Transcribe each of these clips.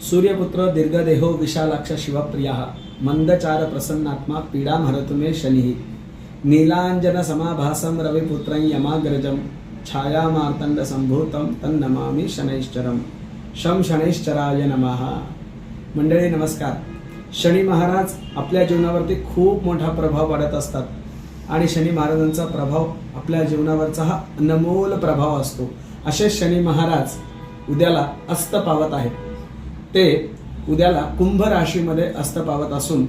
सूर्यपुत्र दीर्घदेहो विशालाक्ष शिवप्रिया मंदचार प्रसन्नात्मा पीडाम हरतु मे शनिः नीलांजनसमाभासं रविपुत्रं यमाग्रजं छायामार्तंड संभूतं तन्नमामि शनैश्चरम। शं शनैश्चराय नमः। मंडळी नमस्कार। शनी महाराज आपल्या जीवनावरती खूप मोठा प्रभाव पाडत असतात आणि शनी महाराजांचा प्रभाव आपल्या जीवनावरचा हा अनमोल प्रभाव असतो. असे शनी महाराज उद्याला अस्त पावत आहेत. ते उद्याला कुंभ राशीमध्ये अस्त पावत असून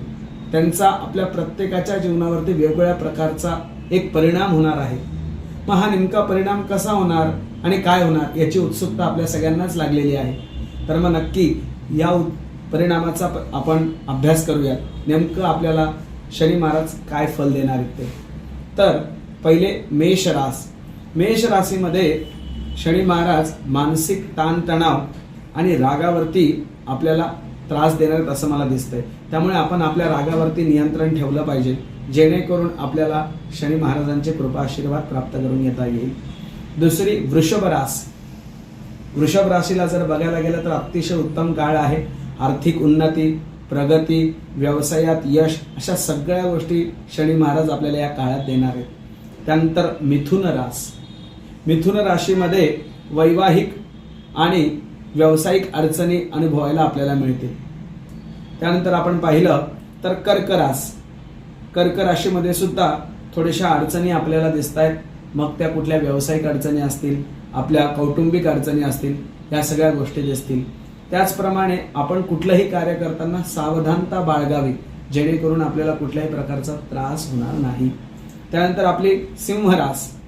त्यांचा आपल्या प्रत्येकाच्या जीवनावरती वेगवेगळ्या प्रकारचा एक परिणाम होणार आहे. मग हा नेमका परिणाम कसा होणार आणि काय होणार याची उत्सुकता आपल्या सगळ्यांनाच लागलेली आहे. तर मग नक्की या परिणामाचा प- आपण अभ्यास करूयात. नेमकं आपल्याला शनी महाराज काय फल देणार आहेत ते. तर पहिले मेष रास. मेष राशीमध्ये शनी महाराज मानसिक ताणतणाव आणि रागावरती आपल्याला त्रास देणार आहेत असं मला दिसतंय. त्यामुळे आपण आपल्या रागावरती नियंत्रण ठेवलं पाहिजे. जेणेकरून आपल्याला शनी महाराजांचे कृपा आशीर्वाद प्राप्त करून येता येईल. दुसरी वृषभ रास. वृषभ राशीला जर बघायला गेलं तर अतिशय उत्तम काळ आहे. आर्थिक उन्नती प्रगती व्यवसायात यश अशा सगळ्या गोष्टी शनी महाराज आपल्याला या काळात देणार आहेत. त्यानंतर मिथुन रास. मिथुन राशीमध्ये वैवाहिक आणि व्यावसायिक अडचणी अनुभवायला आपल्याला मिळतील. त्यानंतर आपण पाहिलं तर कर्करास. कर्क राशीमध्ये सुद्धा थोड्याशा अडचणी आपल्याला दिसत आहेत मग त्या कुठल्या व्यावसायिक अडचणी असतील आपल्या कौटुंबिक अडचणी असतील या सगळ्या गोष्टी दिसतील. त्याचप्रमाणे आपण कुठलंही कार्य करताना सावधानता बाळगावी जेणेकरून आपल्याला कुठल्याही प्रकारचा त्रास होणार नाही. त्यानंतर आपली सिंहरास.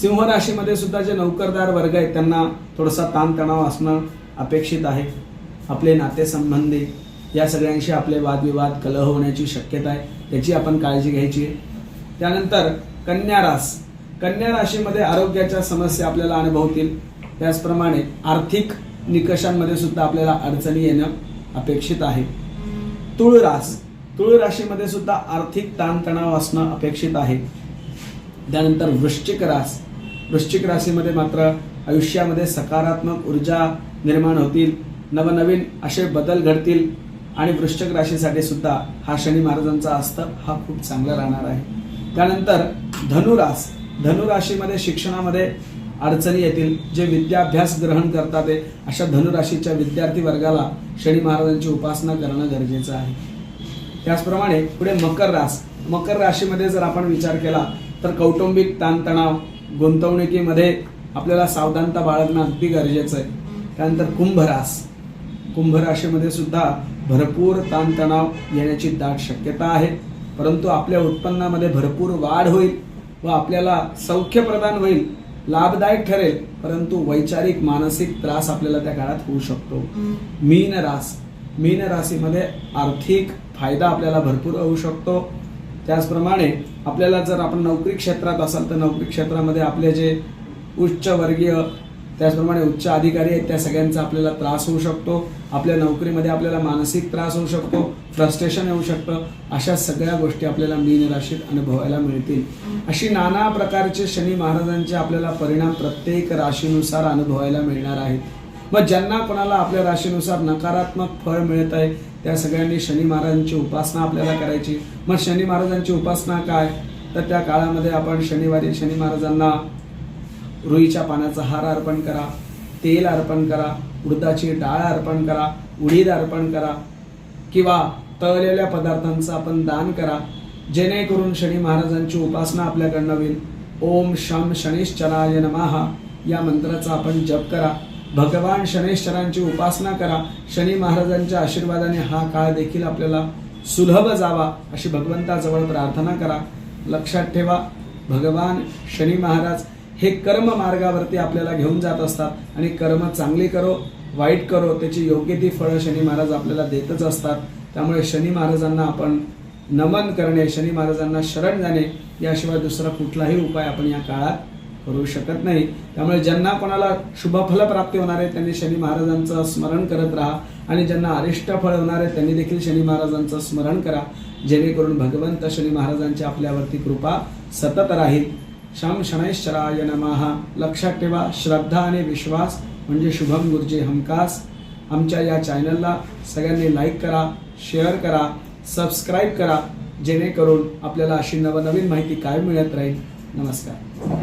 सिंह राशीमध्ये सुद्धा जे नोकरदार वर्ग आहेत त्यांना थोडासा ताणतणाव असणं अपेक्षित आहे. आपले नातेसंबंधी या सगळ्यांशी आपले वादविवाद कलह होण्याची शक्यता आहे त्याची आपण काळजी घ्यायची आहे. त्यानंतर कन्या रास. कन्या राशीमध्ये आरोग्याच्या समस्या आपल्याला अनुभवतील. त्याचप्रमाणे आर्थिक निकषांमध्ये सुद्धा आपल्याला अडचणी येणं अपेक्षित आहे. तुळ रास तुळ राशीमध्ये सुद्धा आर्थिक ताणतणाव असणं अपेक्षित आहे. त्यानंतर वृश्चिक रास. वृश्चिक राशीमध्ये मात्र आयुष्यामध्ये सकारात्मक ऊर्जा निर्माण होतील. नवनवीन असे बदल घडतील. आणि वृश्चिक राशीसाठी सुद्धा हा शनी महाराजांचा असतं हा खूप चांगला राहणार आहे. त्यानंतर धनुरास धनुराशीमध्ये शिक्षणामध्ये अडचणी येतील. जे विद्याभ्यास ग्रहण करतात आहे, अशा धनुराशीच्या विद्यार्थी वर्गाला शनी महाराजांची उपासना करणं गरजेचं आहे. त्याचप्रमाणे पुढे मकर रास. मकर राशीमध्ये जर आपण विचार केला तर कौटुंबिक ताणतणाव गुंतवणुकीमध्ये आपल्याला सावधानता बाळगणं अगदी गरजेचं आहे. त्यानंतर कुंभ रास कुंभ राशीमध्ये सुद्धा भरपूर ताणतणाव येण्याची दाट शक्यता आहे. परंतु आपल्या उत्पन्नामध्ये भरपूर वाढ होईल व आपल्याला सौख्य प्रदान होईल लाभदायक ठरेल परंतु वैचारिक मानसिक त्रास आपल्याला त्या काळात होऊ शकतो. मीन रास मीन राशीमध्ये आर्थिक फायदा आपल्याला भरपूर होऊ शकतो. त्याचप्रमाणे आपल्याला जर आपण नोकरी क्षेत्रात असाल तर नोकरी क्षेत्रामध्ये आपले जे उच्च वर्गीय त्याचप्रमाणे उच्च अधिकारी आहेत त्या सगळ्यांचा आपल्याला त्रास होऊ शकतो. आपल्या नोकरीमध्ये आपल्याला मानसिक त्रास होऊ शकतो फ्रस्ट्रेशन येऊ शकतं. अशा सगळ्या गोष्टी आपल्याला मीन राशीत अनुभवायला मिळतील. अशी नाना प्रकारचे शनी महाराजांचे आपल्याला परिणाम प्रत्येक राशीनुसार अनुभवायला मिळणार आहेत. मग ज्यांना कोणाला आपल्या राशीनुसार नकारात्मक फळ मिळत आहे त्या सगळ्यांनी शनी महाराजांची उपासना आपल्याला करायची. मग शनी महाराजांची उपासना काय? तर त्या काळामध्ये आपण शनिवारी शनी महाराजांना रुईच्या पानाचा हार अर्पण करा तेल अर्पण करा उडदाची डाळ अर्पण करा उडीद अर्पण करा किंवा तळलेल्या पदार्थांचं आपण दान करा. जेणेकरून शनी महाराजांची उपासना आपल्याकडनं होईल. ओम शम शनिश्चराय नमहा या मंत्राचा आपण जप करा. भगवान शनेश्वरांची उपासना करा. शनी महाराजांच्या आशीर्वादाने हा काळ देखील आपल्याला सुलभ जावा अशी भगवंताजवळ प्रार्थना करा. लक्षात ठेवा भगवान शनी महाराज हे कर्म मार्गावरती आपल्याला घेऊन जात असतात आणि कर्म चांगली करो वाईट करो त्याची योग्य ती फळं शनी महाराज आपल्याला देतच असतात. त्यामुळे शनी महाराजांना आपण नमन करणे शनी महाराजांना शरण जाणे याशिवाय दुसरा कुठलाही उपाय आपण या काळात करू शकत नाही. त्यामुळे ज्यांना कोणाला शुभफल प्राप्ती होणार आहे त्यांनी शनी महाराजांचं स्मरण करत राहा. आणि ज्यांना अरिष्ट फळ होणार आहे त्यांनी देखील शनी महाराजांचं स्मरण करा. जेणेकरून भगवंत शनी महाराजांची आपल्यावरती कृपा सतत राहील. श्याम शनैश्चराय नमहा लक्षात ठेवा श्रद्धा आणि विश्वास म्हणजे शुभम गुरुजी हमकास आमच्या या चॅनलला सगळ्यांनी लाईक करा शेअर करा सबस्क्राईब करा. जेणेकरून आपल्याला अशी नवनवीन माहिती काय मिळत राहील. नमस्कार.